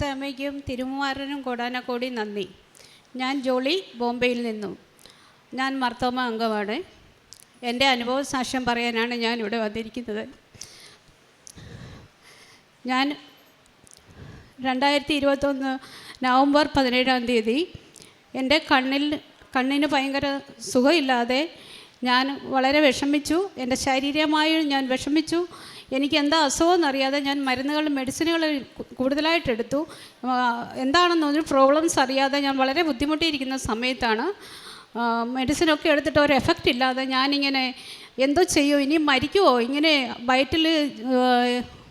പരിശുദ്ധ അമ്മയ്ക്കും തിരുമുമാരനും കോടാനക്കോടി നന്ദി. ഞാൻ ജോളി ബോംബെയിൽ നിന്നും. ഞാൻ മർത്തോമ അംഗമാണ്. എന്റെ അനുഭവ സാക്ഷ്യം പറയാനാണ് ഞാൻ ഇവിടെ വന്നിരിക്കുന്നത്. ഞാൻ രണ്ടായിരത്തി ഇരുപത്തൊന്ന് നവംബർ പതിനേഴാം തീയതി എന്റെ കണ്ണിൽ കണ്ണിന് ഭയങ്കര സുഖമില്ലാതെ ഞാൻ വളരെ വിഷമിച്ചു. എന്റെ ശാരീരികമായും ഞാൻ വിഷമിച്ചു. എനിക്ക് എന്താ അസുഖം അറിയാതെ ഞാൻ മരുന്നുകൾ മെഡിസിനുകൾ കൂടുതലായിട്ട് എടുത്തു എന്താണെന്ന് എന്താണെന്നൊരു പ്രോബ്ലംസ് അറിയാതെ ഞാൻ വളരെ ബുദ്ധിമുട്ടിയിരിക്കുന്ന സമയത്താണ് മെഡിസിനൊക്കെ എടുത്തിട്ട് ഒരു എഫക്റ്റ് ഇല്ലാതെ ഞാനിങ്ങനെ എന്തോ ചെയ്യോ ഇനി മരിക്കുമോ ഇങ്ങനെ വയറ്റിൽ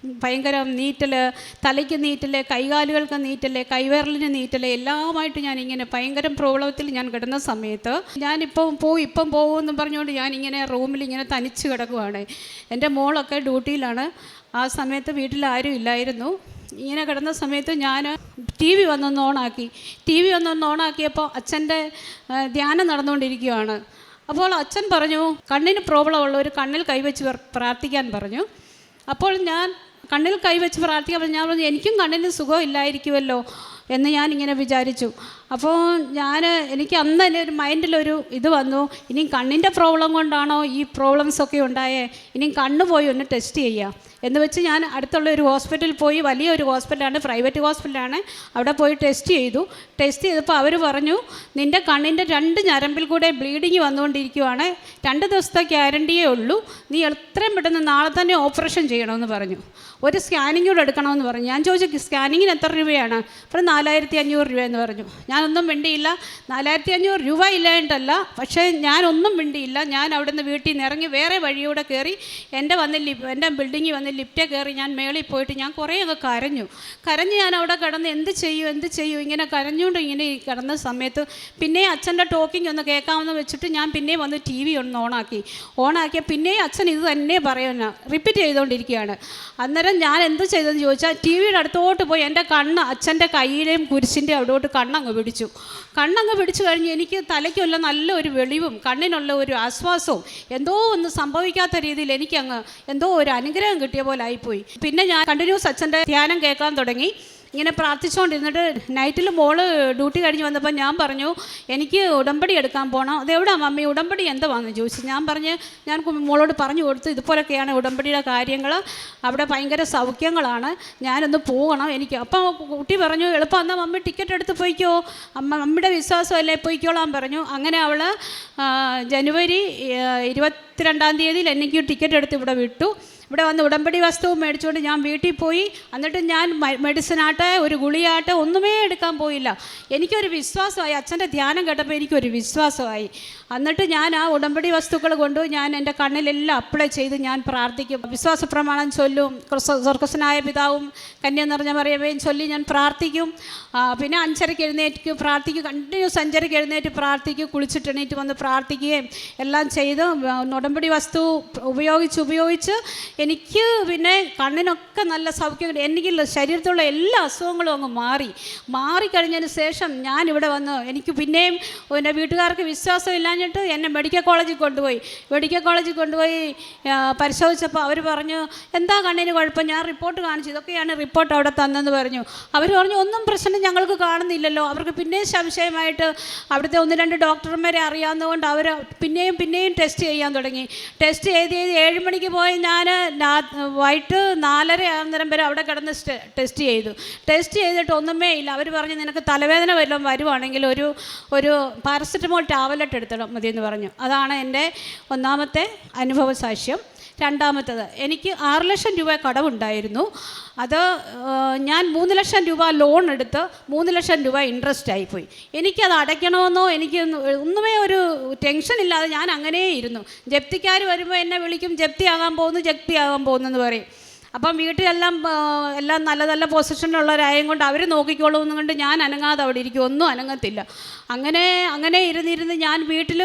ഭയങ്കര നീറ്റൽ തലയ്ക്ക് നീറ്റൽ കൈകാലുകൾക്ക് നീറ്റൽ കൈവിരലിന് നീറ്റൽ എല്ലാമായിട്ട് ഞാൻ ഇങ്ങനെ ഭയങ്കര പ്രോബ്ലത്തിൽ ഞാൻ കിടന്ന സമയത്ത് ഞാനിപ്പം പോവും ഇപ്പം പോകുമെന്ന് പറഞ്ഞുകൊണ്ട് ഞാനിങ്ങനെ റൂമിൽ ഇങ്ങനെ തനിച്ച് കിടക്കുവാണ്. എന്റെ മോളൊക്കെ ഡ്യൂട്ടിയിലാണ്. ആ സമയത്ത് വീട്ടിൽ ആരും ഇല്ലായിരുന്നു. ഇങ്ങനെ കിടന്ന സമയത്ത് ഞാൻ ടി വി വന്നൊന്ന് ഓണാക്കി. ടി വി വന്നൊന്ന് ഓണാക്കിയപ്പോൾ അച്ഛന്റെ ധ്യാനം നടന്നുകൊണ്ടിരിക്കുകയാണ്. അപ്പോൾ അച്ഛൻ പറഞ്ഞു കണ്ണിന് പ്രോബ്ലം ഉള്ളവർ കണ്ണിൽ കൈവച്ച് പ്ര- പ്രാർത്ഥിക്കാൻ പറഞ്ഞു. അപ്പോൾ ഞാൻ കണ്ണിൽ കൈവച്ച് പ്രാർത്ഥിക്കാൻ പറഞ്ഞു. ഞാൻ പറഞ്ഞു എനിക്കും കണ്ണിന് സുഖമില്ലായിരിക്കുമല്ലോ എന്ന് ഞാൻ ഇങ്ങനെ വിചാരിച്ചു. അപ്പോൾ ഞാൻ എനിക്ക് അന്ന് തന്നെ ഒരു മൈൻഡിലൊരു ഇത് വന്നു. ഇനി കണ്ണിന്റെ പ്രോബ്ലം കൊണ്ടാണോ ഈ പ്രോബ്ലംസൊക്കെ ഉണ്ടായേ? ഇനി കണ്ണ് പോയി ഒന്ന് ടെസ്റ്റ് ചെയ്യാം. എന്ന് വെച്ച് ഞാൻ അടുത്തുള്ള ഒരു ഹോസ്പിറ്റലിൽ പോയി വലിയൊരു ഹോസ്പിറ്റലാണ് പ്രൈവറ്റ് ഹോസ്പിറ്റലാണ് അവിടെ പോയി ടെസ്റ്റ് ചെയ്തു. ടെസ്റ്റ് ചെയ്തപ്പോൾ അവർ പറഞ്ഞു നിന്റെ കണ്ണിന്റെ രണ്ട് ഞരമ്പിൽ കൂടെ ബ്ലീഡിങ് വന്നുകൊണ്ടിരിക്കുവാണ്. രണ്ട് ദിവസത്തെ ഗ്യാരണ്ടിയേ ഉള്ളൂ. നീ എത്രയും പെട്ടെന്ന് നാളെ തന്നെ ഓപ്പറേഷൻ ചെയ്യണമെന്ന് പറഞ്ഞു. ഒരു സ്കാനിങ് എടുക്കണമെന്ന് പറഞ്ഞു. ഞാൻ ചോദിച്ചു സ്കാനിങ്ങിന് എത്ര രൂപയാണ്? അപ്പോൾ നാലായിരത്തി അഞ്ഞൂറ് രൂപയെന്ന് പറഞ്ഞു. ഞാനൊന്നും മിണ്ടിയില്ല. നാലായിരത്തി അഞ്ഞൂറ് രൂപ ഇല്ലായിട്ടല്ല പക്ഷേ ഞാനൊന്നും മിണ്ടിയില്ല. ഞാൻ അവിടെ നിന്ന് വീട്ടിൽ നിന്ന് ഇറങ്ങി വേറെ വഴിയൂടെ കയറി എന്റെ വന്ന് ലിപ് എന്റെ ബിൽഡിങ്ങിൽ വന്ന് ലിഫ്റ്റേ കയറി ഞാൻ മേളിൽ പോയിട്ട് ഞാൻ കുറേയൊക്കെ കരഞ്ഞു. കരഞ്ഞ് ഞാൻ അവിടെ കിടന്ന് എന്ത് ചെയ്യും എന്ത് ചെയ്യും? ഇങ്ങനെ കരഞ്ഞുകൊണ്ട് ഇങ്ങനെ കിടന്ന സമയത്ത് പിന്നെ അച്ഛന്റെ ടോക്കിംഗ് ഒന്ന് കേൾക്കാമെന്ന് വെച്ചിട്ട് ഞാൻ പിന്നെ വന്ന് ടി വി ഒന്ന് ഓണാക്കി. ഓണാക്കിയ പിന്നെയും അച്ഛൻ ഇത് തന്നെ പറയുന്ന റിപ്പീറ്റ് ചെയ്തുകൊണ്ടിരിക്കുകയാണ്. അന്നേരം ഞാൻ എന്ത് ചെയ്തെന്ന് ചോദിച്ചാൽ ടി വിയുടെ അടുത്തോട്ട് പോയി എന്റെ കണ്ണ് അച്ഛന്റെ കയ്യിലെയും കുരിശിന്റെ അവിടോട്ട് കണ്ണങ്ങ് പിടിച്ചു. കണ്ണങ്ങ് പിടിച്ചു കഴിഞ്ഞ് എനിക്ക് തലയ്ക്കുള്ള നല്ലൊരു വെളിവും കണ്ണിനുള്ള ഒരു ആശ്വാസവും എന്തോ ഒന്ന് സംഭവിക്കാത്ത രീതിയിൽ എനിക്കങ്ങ് എന്തോ ഒരു അനുഗ്രഹം കിട്ടിയ പോലെ ആയിപ്പോയി. പിന്നെ ഞാൻ കണ്ടിന്യൂസ് അച്ഛന്റെ ധ്യാനം കേൾക്കാൻ തുടങ്ങി. ഇങ്ങനെ പ്രാർത്ഥിച്ചുകൊണ്ടിരുന്നിട്ട് നൈറ്റിൽ മോൾ ഡ്യൂട്ടി കഴിഞ്ഞ് വന്നപ്പോൾ ഞാൻ പറഞ്ഞു എനിക്ക് ഉടമ്പടി എടുക്കാൻ പോകണം അതെവിടാ മമ്മി? ഉടമ്പടി എന്താ എന്തുവാന്ന്? ചോദിച്ചു. ഞാൻ പറഞ്ഞ് ഞാൻ മോളോട് പറഞ്ഞു കൊടുത്തു ഇതുപോലൊക്കെയാണ് ഉടമ്പടിയുടെ കാര്യങ്ങൾ അവിടെ ഭയങ്കര സൗഖ്യങ്ങളാണ്. ഞാനൊന്ന് പോകണം എനിക്ക്. അപ്പം കുട്ടി പറഞ്ഞു എളുപ്പം എന്നാൽ മമ്മി ടിക്കറ്റ് എടുത്ത് പോയിക്കോ. അമ്മ മമ്മിയുടെ വിശ്വാസമല്ലേ പോയിക്കോളാൻ പറഞ്ഞു. അങ്ങനെ അവൾ ജനുവരി ഇരുപത്തിരണ്ടാം തീയതിയിൽ എനിക്ക് ടിക്കറ്റ് എടുത്ത് ഇവിടെ വിട്ടു. ഇവിടെ വന്ന് ഉടമ്പടി വസ്തുവും മേടിച്ചുകൊണ്ട് ഞാൻ വീട്ടിൽ പോയി. എന്നിട്ട് ഞാൻ മെഡിസിനാട്ടെ ഒരു ഗുളിയാട്ടെ ഒന്നുമേ എടുക്കാൻ പോയില്ല. എനിക്കൊരു വിശ്വാസമായി. അച്ഛന്റെ ധ്യാനം കേട്ടപ്പോൾ എനിക്കൊരു വിശ്വാസമായി. എന്നിട്ട് ഞാൻ ആ ഉടമ്പടി വസ്തുക്കൾ കൊണ്ട് ഞാൻ എന്റെ കണ്ണിലെല്ലാം അപ്ലൈ ചെയ്ത് ഞാൻ പ്രാർത്ഥിക്കും. വിശ്വാസ പ്രമാണം ചൊല്ലും സ്വർഗസ്വനായ പിതാവും കന്യ നിറഞ്ഞ മറിയവയും ചൊല്ലി ഞാൻ പ്രാർത്ഥിക്കും. പിന്നെ അഞ്ചരയ്ക്ക് എഴുന്നേറ്റ് പ്രാർത്ഥിക്കും. കണ്ടിന്യൂസ് അഞ്ചരയ്ക്ക് എഴുന്നേറ്റ് പ്രാർത്ഥിക്കും. കുളിച്ചിട്ട് എണീറ്റ് വന്ന് പ്രാർത്ഥിക്കുകയും എല്ലാം ചെയ്ത് ഉടമ്പടി വസ്തു ഉപയോഗിച്ച് ഉപയോഗിച്ച് എനിക്ക് പിന്നെ കണ്ണിനൊക്കെ നല്ല സൗഖ്യം എനിക്ക് ശരീരത്തിലുള്ള എല്ലാ അസുഖങ്ങളും അങ്ങ് മാറി. മാറിക്കഴിഞ്ഞതിന് ശേഷം ഞാൻ ഇവിടെ വന്ന് എനിക്ക് പിന്നെയും എന്റെ വീട്ടുകാർക്ക് വിശ്വാസം ഇല്ലാഞ്ഞിട്ട് എന്നെ മെഡിക്കൽ കോളേജിൽ കൊണ്ടുപോയി. മെഡിക്കൽ കോളേജിൽ കൊണ്ടുപോയി പരിശോധിച്ചപ്പോൾ അവർ പറഞ്ഞു എന്താ കണ്ണിന് കുഴപ്പം? ഞാൻ റിപ്പോർട്ട് കാണിച്ചു. ഇതൊക്കെയാണ് റിപ്പോർട്ട് അവിടെ തന്നെന്ന് പറഞ്ഞു. അവർ പറഞ്ഞു ഒന്നും പ്രശ്നം ഞങ്ങൾക്ക് കാണുന്നില്ലല്ലോ. അവർക്ക് പിന്നെയും സംശയമായിട്ട് അവിടുത്തെ ഒന്ന് രണ്ട് ഡോക്ടർമാരെ അറിയാവുന്നതുകൊണ്ട് അവർ പിന്നെയും പിന്നെയും ടെസ്റ്റ് ചെയ്യാൻ തുടങ്ങി. ടെസ്റ്റ് ചെയ്ത് ചെയ്ത് ഏഴ് മണിക്ക് പോയി ഞാൻ വൈകിട്ട് നാലര ആകുന്നേരം വരെ അവിടെ കിടന്ന് ടെസ്റ്റ് ചെയ്തു. ടെസ്റ്റ് ചെയ്തിട്ട് ഒന്നുമേ ഇല്ല. അവർ പറഞ്ഞു നിനക്ക് തലവേദന വല്ലതും വരുവാണെങ്കിൽ ഒരു ഒരു പാരസെറ്റമോൾ ടാബ്ലറ്റ് എടുത്തണം മതിയെന്ന് പറഞ്ഞു. അതാണ് എന്റെ ഒന്നാമത്തെ അനുഭവ സാക്ഷ്യം. രണ്ടാമത്തത് എനിക്ക് ആറ് ലക്ഷം രൂപ കടവുണ്ടായിരുന്നു. അത് ഞാൻ മൂന്ന് ലക്ഷം രൂപ ലോൺ എടുത്ത് മൂന്ന് ലക്ഷം രൂപ ഇൻട്രസ്റ്റ് ആയിപ്പോയി എനിക്കത് അടയ്ക്കണമെന്നോ എനിക്ക് ഒന്നുമേ ഒരു ടെൻഷൻ ഇല്ലാതെ ഞാൻ അങ്ങനെ ഇരുന്നു. ജപ്തിക്കാർ വരുമ്പോൾ എന്നെ വിളിക്കും ജപ്തിയാകാൻ പോകുന്നു ജപ്തിയാകാൻ പോകുന്നു എന്ന് പറയും. അപ്പം വീട്ടിലെല്ലാം എല്ലാം നല്ല നല്ല പൊസിഷനിലുള്ളവരായും കൊണ്ട് അവർ നോക്കിക്കോളും കൊണ്ട് ഞാൻ അനങ്ങാതെ അവിടെ ഇരിക്കും. ഒന്നും അനങ്ങത്തില്ല. അങ്ങനെ അങ്ങനെ ഇരുന്നിരുന്ന് ഞാൻ വീട്ടിൽ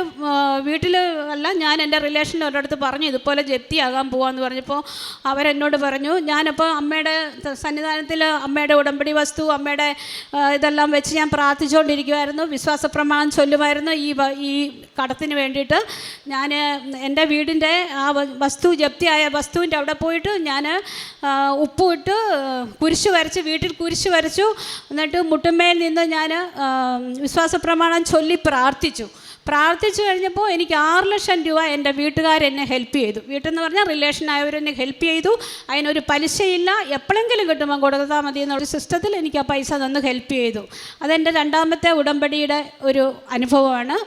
വീട്ടിൽ അല്ല ഞാൻ എന്റെ റിലേഷനിൽ ഒരിടത്ത് പറഞ്ഞു ഇതുപോലെ ജപ്തിയാകാൻ പോവാന്ന് പറഞ്ഞപ്പോൾ അവരെന്നോട് പറഞ്ഞു ഞാനപ്പോൾ അമ്മയുടെ സന്നിധാനത്തിൽ അമ്മയുടെ ഉടമ്പടി വസ്തു അമ്മയുടെ ഇതെല്ലാം വെച്ച് ഞാൻ പ്രാർത്ഥിച്ചുകൊണ്ടിരിക്കുമായിരുന്നു വിശ്വാസ പ്രമാണം ചൊല്ലുമായിരുന്നു ഈ ഈ കടത്തിന് വേണ്ടിയിട്ട്. ഞാൻ എന്റെ വീടിന്റെ ആ വസ്തു ജപ്തിയായ വസ്തുവിന്റെ അവിടെ പോയിട്ട് ഞാൻ ഉപ്പിട്ട് കുരിശ് വരച്ച് വീട്ടിൽ കുരിശ് വരച്ചു. എന്നിട്ട് മുട്ടുമ്മയിൽ നിന്ന് ഞാൻ വിശ്വാസ പ്രമാണം ചൊല്ലി പ്രാർത്ഥിച്ചു. പ്രാർത്ഥിച്ചു കഴിഞ്ഞപ്പോൾ എനിക്ക് ആറ് ലക്ഷം രൂപ എന്റെ വീട്ടുകാരെന്നെ ഹെൽപ്പ് ചെയ്തു. വീട്ടിൽ നിന്ന് പറഞ്ഞാൽ റിലേഷൻ ആയവരെന്നെ ഹെൽപ്പ് ചെയ്തു. അതിനൊരു പലിശയില്ല. എപ്പോഴെങ്കിലും കിട്ടുമ്പോൾ കൊടുത്താൽ മതി എന്നൊരു സിസ്റ്റത്തിൽ എനിക്ക് ആ പൈസ തന്ന് ഹെൽപ്പ് ചെയ്തു. അതെന്റെ രണ്ടാമത്തെ ഉടമ്പടിയുടെ ഒരു അനുഭവമാണ്.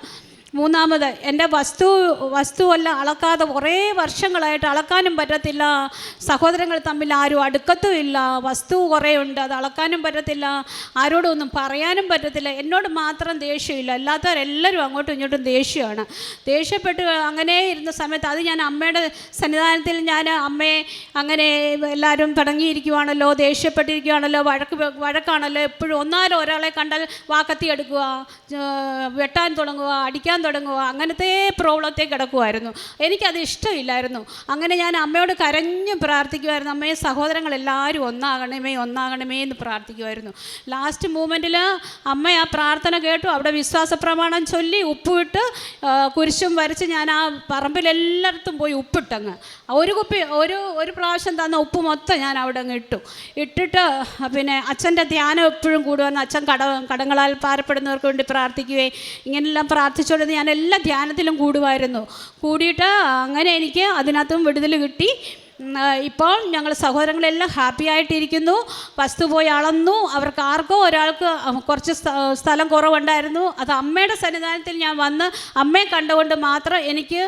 മൂന്നാമത് എന്റെ വസ്തു വസ്തുവല്ല അളക്കാതെ കുറേ വർഷങ്ങളായിട്ട് അളക്കാനും പറ്റത്തില്ല. സഹോദരങ്ങൾ തമ്മിൽ ആരും അടുക്കത്തും ഇല്ല. വസ്തു കുറേ ഉണ്ട് അത് അളക്കാനും പറ്റത്തില്ല. ആരോടും ഒന്നും പറയാനും പറ്റത്തില്ല. എന്നോട് മാത്രം ദേഷ്യമില്ല. അല്ലാത്തവരെല്ലാവരും അങ്ങോട്ടും ഇങ്ങോട്ടും ദേഷ്യമാണ്. ദേഷ്യപ്പെട്ട് അങ്ങനെ ഇരുന്ന സമയത്ത് അത് ഞാൻ അമ്മയുടെ സന്നിധാനത്തിൽ ഞാൻ അമ്മയെ അങ്ങനെ എല്ലാവരും തുടങ്ങിയിരിക്കുവാണല്ലോ ദേഷ്യപ്പെട്ടിരിക്കുവാണല്ലോ വഴക്ക് വഴക്കാണല്ലോ. എപ്പോഴും ഒന്നാലും ഒരാളെ കണ്ടാൽ വാക്കത്തി എടുക്കുക വെട്ടാൻ തുടങ്ങുക അടിക്കാൻ തുടങ്ങുക അങ്ങനത്തെ പ്രോബ്ലത്തെ കിടക്കുമായിരുന്നു എനിക്കത് ഇഷ്ടമില്ലായിരുന്നു. അങ്ങനെ ഞാൻ അമ്മയോട് കരഞ്ഞു പ്രാർത്ഥിക്കുമായിരുന്നു അമ്മയെ സഹോദരങ്ങളെല്ലാവരും ഒന്നാകണമേ ഒന്നാകണമേ എന്ന് പ്രാർത്ഥിക്കുമായിരുന്നു ലാസ്റ്റ് മൂമെന്റിൽ അമ്മ ആ പ്രാർത്ഥന കേട്ടു. അവിടെ വിശ്വാസ പ്രമാണം ചൊല്ലി ഉപ്പുവിട്ട് കുരിശും വരച്ച് ഞാൻ ആ പറമ്പിലെല്ലായിടത്തും പോയി ഉപ്പിട്ടങ്ങ്. ഒരു കുപ്പി ഒരു ഒരു പ്രാവശ്യം തന്ന ഉപ്പ് മൊത്തം ഞാൻ അവിടെ അങ്ങ് ഇട്ടു. ഇട്ടിട്ട് പിന്നെ അച്ഛന്റെ ധ്യാനം എപ്പോഴും കൂടുവന്ന് അച്ഛൻ കട കടങ്ങളാൽ പാരപ്പെടുന്നവർക്ക് വേണ്ടി പ്രാർത്ഥിക്കുകയും ഇങ്ങനെയെല്ലാം പ്രാർത്ഥിച്ചുകൊണ്ട് ഞാൻ എല്ലാ ധ്യാനത്തിലും കൂടുമായിരുന്നു. കൂടിയിട്ട് അങ്ങനെ എനിക്ക് അതിനകത്തും വിടുതൽ കിട്ടി. ഇപ്പോൾ ഞങ്ങൾ സഹോദരങ്ങളെല്ലാം ഹാപ്പി ആയിട്ടിരിക്കുന്നു. വസ്തു പോയി അളന്നു. അവർക്ക് ആർക്കോ ഒരാൾക്ക് കുറച്ച് സ്ഥലം കുറവുണ്ടായിരുന്നു. അത് അമ്മയുടെ സന്നിധാനത്തിൽ ഞാൻ വന്ന് അമ്മയെ കണ്ടുകൊണ്ട് മാത്രം എനിക്ക്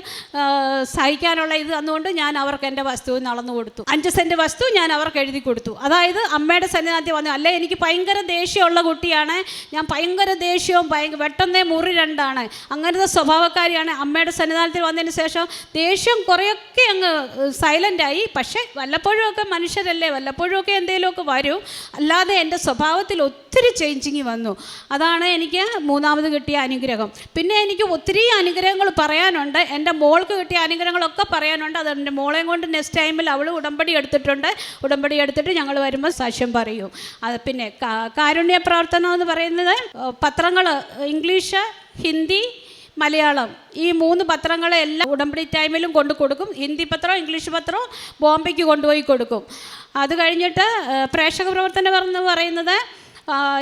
സഹിക്കാനുള്ള ഇത് തന്നുകൊണ്ട് ഞാൻ അവർക്ക് എന്റെ വസ്തു അളന്നു കൊടുത്തു. അഞ്ച് സെന്റ് വസ്തു ഞാൻ അവർക്ക് എഴുതി കൊടുത്തു. അതായത് അമ്മയുടെ സന്നിധാനത്തിൽ വന്നു. അല്ലേ എനിക്ക് ഭയങ്കര ദേഷ്യമുള്ള കുട്ടിയാണ്. ഞാൻ ഭയങ്കര ദേഷ്യവും ഭയങ്കര വെട്ടെന്നേ മുറി രണ്ടാണ്. അങ്ങനത്തെ സ്വഭാവക്കാരിയാണ് അമ്മയുടെ സന്നിധാനത്തിൽ വന്നതിന് ശേഷം ദേഷ്യം കുറേയൊക്കെ അങ്ങ് സൈലന്റായി പക്ഷേ വല്ലപ്പോഴും ഒക്കെ മനുഷ്യരല്ലേ? വല്ലപ്പോഴുമൊക്കെ എന്തെങ്കിലുമൊക്കെ വരും. അല്ലാതെ എന്റെ സ്വഭാവത്തിൽ ഒത്തിരി ചേഞ്ചിങ് വന്നു. അതാണ് എനിക്ക് മൂന്നാമത് കിട്ടിയ അനുഗ്രഹം. പിന്നെ എനിക്ക് ഒത്തിരി അനുഗ്രഹങ്ങൾ പറയാനുണ്ട്. എന്റെ മോൾക്ക് കിട്ടിയ അനുഗ്രഹങ്ങളൊക്കെ പറയാനുണ്ട്. അത് എന്റെ മോളെയും കൊണ്ട് നെക്സ്റ്റ് ടൈമിൽ അവൾ ഉടമ്പടി എടുത്തിട്ടുണ്ട്. ഉടമ്പടി എടുത്തിട്ട് ഞങ്ങൾ വരുമ്പോൾ സാക്ഷ്യം പറയും. അത് പിന്നെ കാരുണ്യ പ്രാർത്ഥന എന്ന് പറയുന്നത് പത്രങ്ങൾ ഇംഗ്ലീഷ് ഹിന്ദി മലയാളം. ഈ മൂന്ന് പത്രങ്ങളെല്ലാം ഉടമ്പടി ടൈമിലും കൊണ്ടു കൊടുക്കും. ഹിന്ദി പത്രം ഇംഗ്ലീഷ് പത്രം ബോംബെക്ക് കൊണ്ടുപോയി കൊടുക്കും. അത് കഴിഞ്ഞിട്ട് പ്രേക്ഷക പ്രവർത്തനം എന്ന് പറയുന്നത്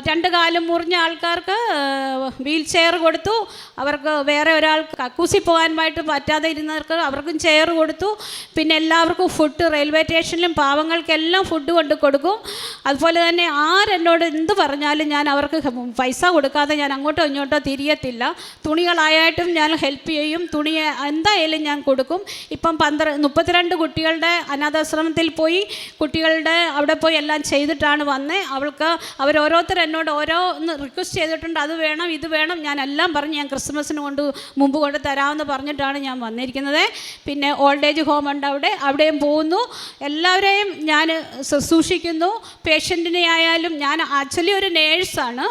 രണ്ട് കാലം മുറിഞ്ഞ ആൾക്കാർക്ക് വീൽ ചെയർ കൊടുത്തു. അവർക്ക് വേറെ ഒരാൾക്ക് കക്കൂസി പോകാനായിട്ട് പറ്റാതെ ഇരുന്നവർക്ക് അവർക്കും ചെയർ കൊടുത്തു. പിന്നെ എല്ലാവർക്കും ഫുഡ് റെയിൽവേ സ്റ്റേഷനിലും പാവങ്ങൾക്കെല്ലാം ഫുഡ് കൊണ്ട് കൊടുക്കും. അതുപോലെ തന്നെ ആരെന്നോട് എന്ത് പറഞ്ഞാലും ഞാൻ അവർക്ക് പൈസ കൊടുക്കാതെ ഞാൻ അങ്ങോട്ടോ ഇങ്ങോട്ടോ തിരിയത്തില്ല. തുണികളായിട്ടും ഞാൻ ഹെൽപ്പ് ചെയ്യും. തുണി എന്തായാലും ഞാൻ കൊടുക്കും. ഇപ്പം പന്ത്ര മുപ്പത്തിരണ്ട് കുട്ടികളുടെ അനാഥാശ്രമത്തിൽ പോയി. കുട്ടികളുടെ അവിടെ പോയി എല്ലാം ചെയ്തിട്ടാണ് വന്നത് അവൾക്ക് അവരോരോരുത്തർ എന്നോട് ഓരോന്ന് റിക്വസ്റ്റ് ചെയ്തിട്ടുണ്ട്. അത് വേണം ഇത് വേണം. ഞാൻ എല്ലാം പറഞ്ഞ് ഞാൻ ക്രിസ്മസിന് കൊണ്ട് മുമ്പ് കൊണ്ട് തരാമെന്ന് പറഞ്ഞിട്ടാണ് ഞാൻ വന്നിരിക്കുന്നത്. പിന്നെ ഓൾഡ് ഏജ് ഹോം ഉണ്ട് അവിടെ. അവിടെയും പോകുന്നു. എല്ലാവരെയും ഞാൻ ശുശ്രൂഷിക്കുന്നു. പേഷ്യന്റിനെ ആയാലും ഞാൻ ആക്ച്വലി ഒരു നേഴ്സാണ്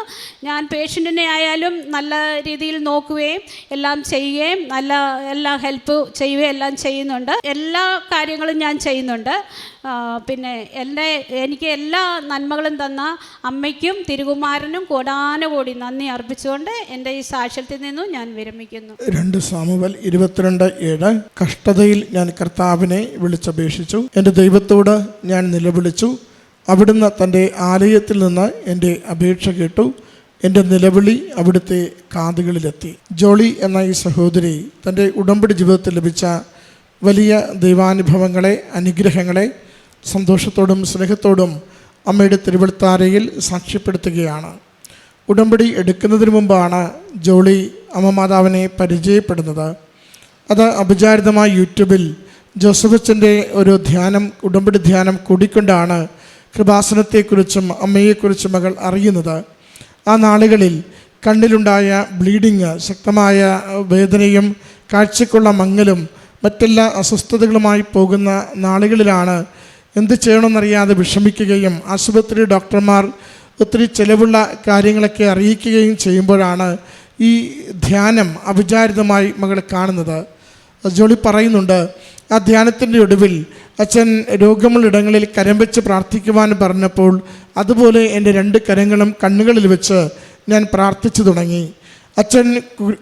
ഞാൻ പേഷ്യന്റിനെ ആയാലും നല്ല രീതിയിൽ നോക്കുകയും എല്ലാം ചെയ്യുകയും നല്ല എല്ലാ ഹെൽപ്പ് ചെയ്യുകയും എല്ലാം ചെയ്യുന്നുണ്ട്. എല്ലാ കാര്യങ്ങളും ഞാൻ ചെയ്യുന്നുണ്ട്. പിന്നെ എന്റെ എനിക്ക് എല്ലാ നന്മകളും തന്ന അമ്മയ്ക്കും തിരുകുമാരനും കോടാനുകൂടി നന്ദി അർപ്പിച്ചുകൊണ്ട് എന്റെ ഈ സാക്ഷ്യത്തിൽ നിന്നും ഞാൻ വിരമിക്കുന്നു. രണ്ട് സാമുവൽ ഇരുപത്തിരണ്ട് ഏഴ്. കഷ്ടതയിൽ ഞാൻ കർത്താവിനെ വിളിച്ചപേക്ഷിച്ചു. എന്റെ ദൈവത്തോട് ഞാൻ നിലവിളിച്ചു. അവിടുന്ന് തന്റെ ആലയത്തിൽ നിന്ന് എന്റെ അപേക്ഷ കേട്ടു. എന്റെ നിലവിളി അവിടുത്തെ കാതുകളിലെത്തി. ജോളി എന്ന ഈ സഹോദരി തന്റെ ഉടമ്പടി ജീവിതത്തിൽ ലഭിച്ച വലിയ ദൈവാനുഭവങ്ങളെ അനുഗ്രഹങ്ങളെ സന്തോഷത്തോടും സ്നേഹത്തോടും അമ്മയുടെ തിരുവഴുത്താരയിൽ സാക്ഷ്യപ്പെടുത്തുകയാണ്. ഉടമ്പടി എടുക്കുന്നതിന് മുമ്പാണ് ജോളി അമ്മ മാതാവിനെ പരിചയപ്പെടുന്നത്. അത് അപചാരിതമായി യൂട്യൂബിൽ ജോസഫച്ചന്റെ ഒരു ധ്യാനം ഉടമ്പടി ധ്യാനം കൂടിക്കൊണ്ടാണ് കൃപാസനത്തെക്കുറിച്ചും അമ്മയെക്കുറിച്ചും മകൾ അറിയുന്നത്. ആ നാളുകളിൽ കണ്ണിലുണ്ടായ ബ്ലീഡിങ് ശക്തമായ വേദനയും കാഴ്ചക്കുള്ള മങ്ങലും മറ്റെല്ലാ അസ്വസ്ഥതകളുമായി പോകുന്ന നാളുകളിലാണ് എന്ത് ചെയ്യണമെന്നറിയാതെ വിഷമിക്കുകയും ആശുപത്രി ഡോക്ടർമാർ ഒത്തിരി ചിലവുള്ള കാര്യങ്ങളൊക്കെ അറിയിക്കുകയും ചെയ്യുമ്പോഴാണ് ഈ ധ്യാനം അവിചാരിതമായി മകൾ കാണുന്നത്. ജോളി പറയുന്നുണ്ട് ആ ധ്യാനത്തിന്റെ ഒടുവിൽ അച്ഛൻ രോഗമുള്ള ഇടങ്ങളിൽ കരം വെച്ച് പ്രാർത്ഥിക്കുവാൻ പറഞ്ഞപ്പോൾ അതുപോലെ എന്റെ രണ്ട് കരങ്ങളും കണ്ണുകളിൽ വെച്ച് ഞാൻ പ്രാർത്ഥിച്ചു തുടങ്ങി. അച്ഛൻ കു-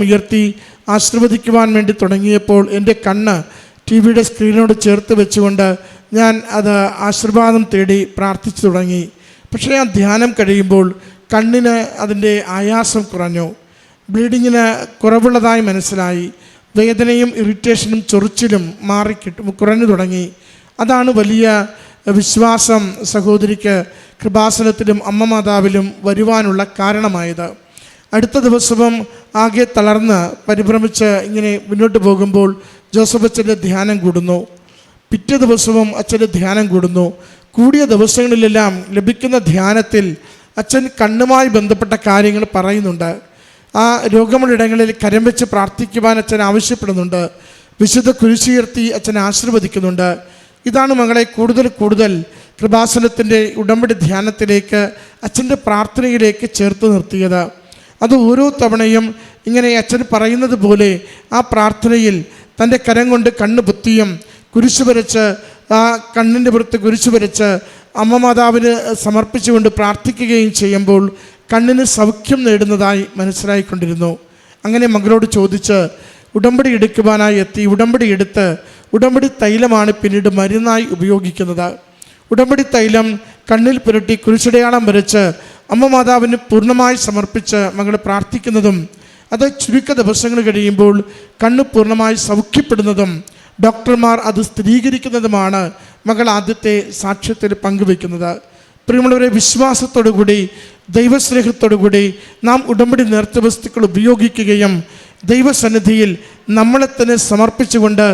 ഉയർത്തി ആശീർവദിക്കുവാൻ വേണ്ടി തുടങ്ങിയപ്പോൾ എന്റെ കണ്ണ് ടി വിയുടെ സ്ക്രീനോട് ചേർത്ത് വെച്ചുകൊണ്ട് ഞാൻ അത് ആശീർവാദം തേടി പ്രാർത്ഥിച്ചു തുടങ്ങി. പക്ഷേ ആ ധ്യാനം കഴിയുമ്പോൾ കണ്ണിന് അതിന്റെ ആയാസം കുറഞ്ഞു. ബ്ലീഡിങ്ങിന് കുറവുള്ളതായി മനസ്സിലായി. വേദനയും ഇറിറ്റേഷനും ചൊറിച്ചിലും മാറിക്കിട്ടും കുറഞ്ഞു തുടങ്ങി. അതാണ് വലിയ വിശ്വാസം സഹോദരിക്ക് കൃപാസനത്തിലും അമ്മ മാതാവിലും വരുവാനുള്ള കാരണമായത്. അടുത്ത ദിവസവും ആകെ തളർന്ന് പരിഭ്രമിച്ച് ഇങ്ങനെ മുന്നോട്ട് പോകുമ്പോൾ ജോസഫ് അച്ഛന്റെ ധ്യാനം കൂടുന്നു. പിറ്റേ ദിവസവും അച്ഛന്റെ ധ്യാനം കൂടുന്നു. കൂടിയ ദിവസങ്ങളിലെല്ലാം ലഭിക്കുന്ന ധ്യാനത്തിൽ അച്ഛൻ കണ്ണുമായി ബന്ധപ്പെട്ട കാര്യങ്ങൾ പറയുന്നുണ്ട്. ആ രോഗമുള്ള ഇടങ്ങളിൽ കരം വെച്ച് പ്രാർത്ഥിക്കുവാൻ അച്ഛൻ ആവശ്യപ്പെടുന്നുണ്ട്. വിശുദ്ധ കുരിശുയർത്തി അച്ഛൻ ആശീർവദിക്കുന്നുണ്ട്. ഇതാണ് മകളെ കൂടുതൽ കൂടുതൽ കൃപാസനത്തിന്റെ ഉടമ്പടി ധ്യാനത്തിലേക്ക് അച്ഛന്റെ പ്രാർത്ഥനയിലേക്ക് ചേർത്ത് നിർത്തിയത്. അത് ഓരോ തവണയും ഇങ്ങനെ അച്ഛൻ പറയുന്നത് പോലെ ആ പ്രാർത്ഥനയിൽ തന്റെ കരം കൊണ്ട് കണ്ണ് പൊത്തിയും കുരിശു വരച്ച് ആ കണ്ണിന്റെ പുറത്ത് കുരിശു വരച്ച് അമ്മ മാതാവിന് സമർപ്പിച്ചുകൊണ്ട് പ്രാർത്ഥിക്കുകയും ചെയ്യുമ്പോൾ കണ്ണിന് സൗഖ്യം നേടുന്നതായി മനസ്സിലായിക്കൊണ്ടിരുന്നു. അങ്ങനെ മകളോട് ചോദിച്ച് ഉടമ്പടി എടുക്കുവാനായി എത്തി. ഉടമ്പടി എടുത്ത് ഉടമ്പടി തൈലമാണ് പിന്നീട് മരുന്നായി ഉപയോഗിക്കുന്നത്. ഉടമ്പടി തൈലം കണ്ണിൽ പുരട്ടി കുരിശടയാളം വരച്ച് അമ്മ മാതാവിന് പൂർണമായി സമർപ്പിച്ച് മകൾ പ്രാർത്ഥിക്കുന്നതും അത് ചുരുക്ക ദിവസങ്ങൾ കഴിയുമ്പോൾ കണ്ണ് പൂർണമായി സൗഖ്യപ്പെടുന്നതും ഡോക്ടർമാർ അത് സ്ഥിരീകരിക്കുന്നതുമാണ് മകൾ ആദ്യത്തെ സാക്ഷ്യത്തിൽ പങ്കുവെക്കുന്നത് പ്രിയമുള്ളവരെ വിശ്വാസത്തോടുകൂടി ദൈവസ്നേഹത്തോടുകൂടി നാം ഉടമ്പടി നേർച്ച വസ്തുക്കൾ ഉപയോഗിക്കുകയും ദൈവസന്നിധിയിൽ നമ്മളെ തന്നെ സമർപ്പിച്ചുകൊണ്ട്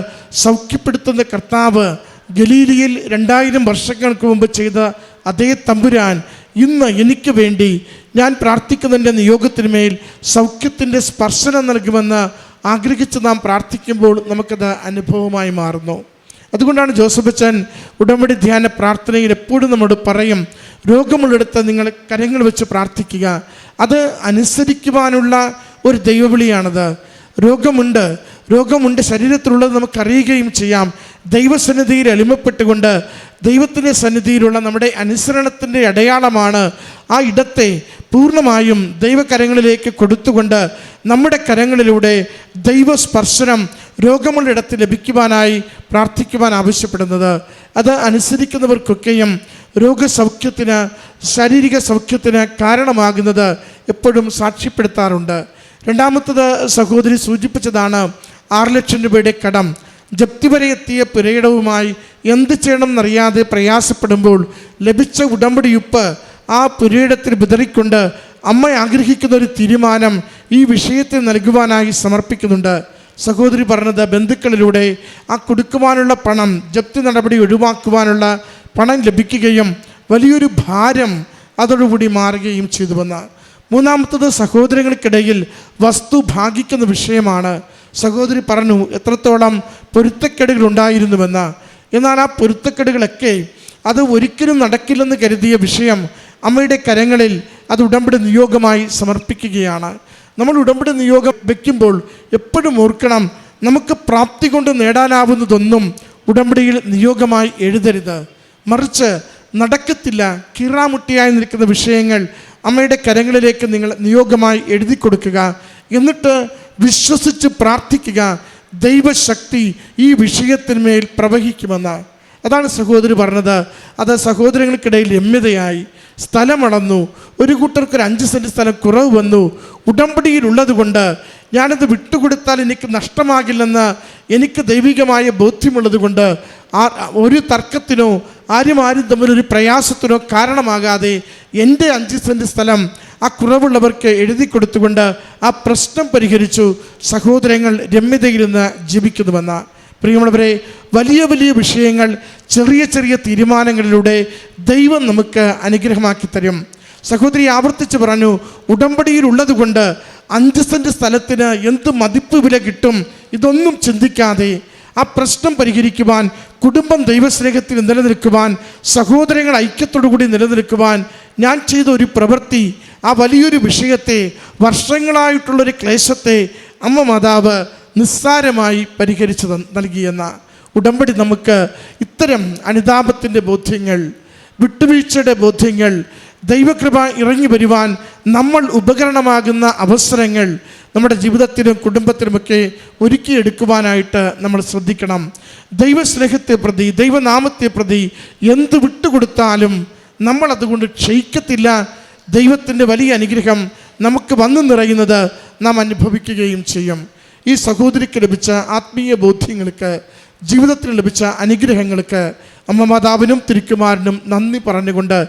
സൗഖ്യപ്പെടുത്തുന്ന കർത്താവ് ഗലീലിയിൽ രണ്ടായിരം വർഷങ്ങൾക്ക് മുമ്പ് ചെയ്ത അതേ തമ്പുരാൻ ഇന്ന് എനിക്ക് വേണ്ടി ഞാൻ പ്രാർത്ഥിക്കുന്നതിന്റെ നിയോഗത്തിന്മേൽ സൗഖ്യത്തിന്റെ സ്പർശനം നൽകുമെന്ന് ആഗ്രഹിച്ച് നാം പ്രാർത്ഥിക്കുമ്പോൾ നമുക്കത് അനുഭവമായി മാറുന്നു. അതുകൊണ്ടാണ് ജോസഫ് അച്ഛൻ ഉടമ്പടി ധ്യാന പ്രാർത്ഥനയിൽ എപ്പോഴും നമ്മോട് പറയും രോഗമുള്ളിടത്ത് നിങ്ങൾ കരങ്ങൾ വെച്ച് പ്രാർത്ഥിക്കുക. അത് അനുസരിക്കുവാനുള്ള ഒരു ദൈവവിളിയാണത്. രോഗമുണ്ട് രോഗമുണ്ട് ശരീരത്തിലുള്ളത് നമുക്കറിയുകയും ചെയ്യാം. ദൈവസന്നിധിയിൽ എളിമപ്പെട്ടുകൊണ്ട് ദൈവത്തിന്റെ സന്നിധിയിലുള്ള നമ്മുടെ അനുസരണത്തിന്റെ അടയാളമാണ് ആ ഇടത്തെ പൂർണമായും ദൈവകരങ്ങളിലേക്ക് കൊടുത്തുകൊണ്ട് നമ്മുടെ കരങ്ങളിലൂടെ ദൈവസ്പർശനം രോഗമുള്ള ഇടത്ത് ലഭിക്കുവാനായി പ്രാർത്ഥിക്കുവാൻ ആവശ്യപ്പെടുന്നത്. അത് അനുസരിക്കുന്നവർക്കൊക്കെയും രോഗസൗഖ്യത്തിന് ശാരീരിക സൗഖ്യത്തിന് കാരണമാകുന്നത് എപ്പോഴും സാക്ഷ്യപ്പെടുത്താറുണ്ട്. രണ്ടാമത്തത് സഹോദരി സൂചിപ്പിച്ചതാണ് ആറ് ലക്ഷം രൂപയുടെ കടം. ജപ്തി വരെ എത്തിയ പുരയിടവുമായി എന്ത് ചെയ്യണം എന്നറിയാതെ പ്രയാസപ്പെടുമ്പോൾ ലഭിച്ച ഉടമ്പടിയുപ്പ് ആ പുരയിടത്തിൽ വിതറിക്കൊണ്ട് അമ്മ ആഗ്രഹിക്കുന്ന ഒരു തീരുമാനം ഈ വിഷയത്തിൽ നൽകുവാനായി സമർപ്പിക്കുന്നുണ്ട്. സഹോദരി പറഞ്ഞത് ബന്ധുക്കളിലൂടെ ആ കൊടുക്കുവാനുള്ള പണം ജപ്തി നടപടി ഒഴിവാക്കുവാനുള്ള പണം ലഭിക്കുകയും വലിയൊരു ഭാരം അതോടുകൂടി മാറുകയും ചെയ്തുവെന്ന് മൂന്നാമത്തത് സഹോദരങ്ങൾക്കിടയിൽ വസ്തു ഭാഗിക്കുന്ന വിഷയമാണ്. സഹോദരി പറഞ്ഞു എത്രത്തോളം പൊരുത്തക്കേടുകൾ ഉണ്ടായിരുന്നുവെന്ന്. എന്നാൽ ആ പൊരുത്തക്കെടുകളൊക്കെ അത് ഒരിക്കലും നടക്കില്ലെന്ന് കരുതിയ വിഷയം അമ്മയുടെ കരങ്ങളിൽ അത് ഉടമ്പടി നിയോഗമായി സമർപ്പിക്കുകയാണ്. നമ്മൾ ഉടമ്പടി നിയോഗം വയ്ക്കുമ്പോൾ എപ്പോഴും ഓർക്കണം നമുക്ക് പ്രാപ്തി കൊണ്ട് നേടാനാവുന്നതൊന്നും ഉടമ്പടിയിൽ നിയോഗമായി എഴുതരുത്. മറിച്ച് നടക്കത്തില്ല കിറാമുട്ടിയായി നിൽക്കുന്ന വിഷയങ്ങൾ അമ്മയുടെ കരങ്ങളിലേക്ക് നിങ്ങൾ നിയോഗമായി എഴുതി കൊടുക്കുക എന്നിട്ട് വിശ്വസിച്ച് പ്രാർത്ഥിക്കുക. ദൈവശക്തി ഈ വിഷയത്തിന്മേൽ പ്രവഹിക്കുമെന്ന്. അതാണ് സഹോദരി പറഞ്ഞത്. അത് സഹോദരങ്ങൾക്കിടയിൽ രമ്യതയായി. സ്ഥലമടന്നു ഒരു കൂട്ടർക്ക് ഒരു അഞ്ച് സെന്റ് സ്ഥലം കുറവ് വന്നു. ഉടമ്പടിയിലുള്ളത് കൊണ്ട് ഞാനത് വിട്ടുകൊടുത്താൽ എനിക്ക് നഷ്ടമാകില്ലെന്ന് എനിക്ക് ദൈവികമായ ബോധ്യമുള്ളത് കൊണ്ട് ഒരു തർക്കത്തിനോ ആരും ആരും തമ്മിലൊരു പ്രയാസത്തിനോ കാരണമാകാതെ എന്റെ അഞ്ച് സെന്റ് സ്ഥലം ആ കുറവുള്ളവർക്ക് എഴുതി കൊടുത്തുകൊണ്ട് ആ പ്രശ്നം പരിഹരിച്ചു സഹോദരങ്ങൾ രമ്യതയിൽ നിന്ന് ജീവിക്കുന്നുവെന്ന്. പ്രിയമുള്ളവരെ വലിയ വലിയ വിഷയങ്ങൾ ചെറിയ ചെറിയ തീരുമാനങ്ങളിലൂടെ ദൈവം നമുക്ക് അനുഗ്രഹമാക്കി തരും. സഹോദരി ആവർത്തിച്ച് പറഞ്ഞു ഉടമ്പടിയിലുള്ളത് കൊണ്ട് അഞ്ച് സെന്റ് സ്ഥലത്തിന് എന്ത് മതിപ്പ് വില കിട്ടും? ഇതൊന്നും ചിന്തിക്കാതെ ആ പ്രശ്നം പരിഹരിക്കുവാൻ കുടുംബം ദൈവസ്നേഹത്തിൽ നിലനിൽക്കുവാൻ സഹോദരങ്ങൾ ഐക്യത്തോടുകൂടി നിലനിൽക്കുവാൻ ഞാൻ ചെയ്ത ഒരു പ്രവൃത്തി ആ വലിയൊരു വിഷയത്തെ വർഷങ്ങളായിട്ടുള്ളൊരു ക്ലേശത്തെ അമ്മ മാതാവ് നിസ്സാരമായി പരിഹരിച്ചു നൽകിയെന്ന ഉടമ്പടി നമുക്ക് ഇത്തരം അനുതാപത്തിന്റെ ബോധ്യങ്ങൾ വിട്ടുവീഴ്ചയുടെ ബോധ്യങ്ങൾ ദൈവകൃപ ഇറങ്ങി വരുവാൻ നമ്മൾ ഉപകരണമാകുന്ന അവസരങ്ങൾ നമ്മുടെ ജീവിതത്തിനും കുടുംബത്തിനുമൊക്കെ ഒരുക്കിയെടുക്കുവാനായിട്ട് നമ്മൾ ശ്രദ്ധിക്കണം. ദൈവസ്നേഹത്തെ പ്രതി ദൈവനാമത്തെ പ്രതി എന്ത് വിട്ടുകൊടുത്താലും നമ്മൾ അതുകൊണ്ട് ക്ഷയിക്കത്തില്ല. ദൈവത്തിന്റെ വലിയ അനുഗ്രഹം നമുക്ക് വന്നു നിറയുന്നത് നാം അനുഭവിക്കുകയും ചെയ്യും. ഈ സഹോദരിക്ക് ലഭിച്ച ആത്മീയ ബോധ്യങ്ങൾക്ക് ജീവിതത്തിൽ ലഭിച്ച അനുഗ്രഹങ്ങൾക്ക് അമ്മ മാതാവിനും തിരുക്കുമാരനും നന്ദി പറഞ്ഞുകൊണ്ട്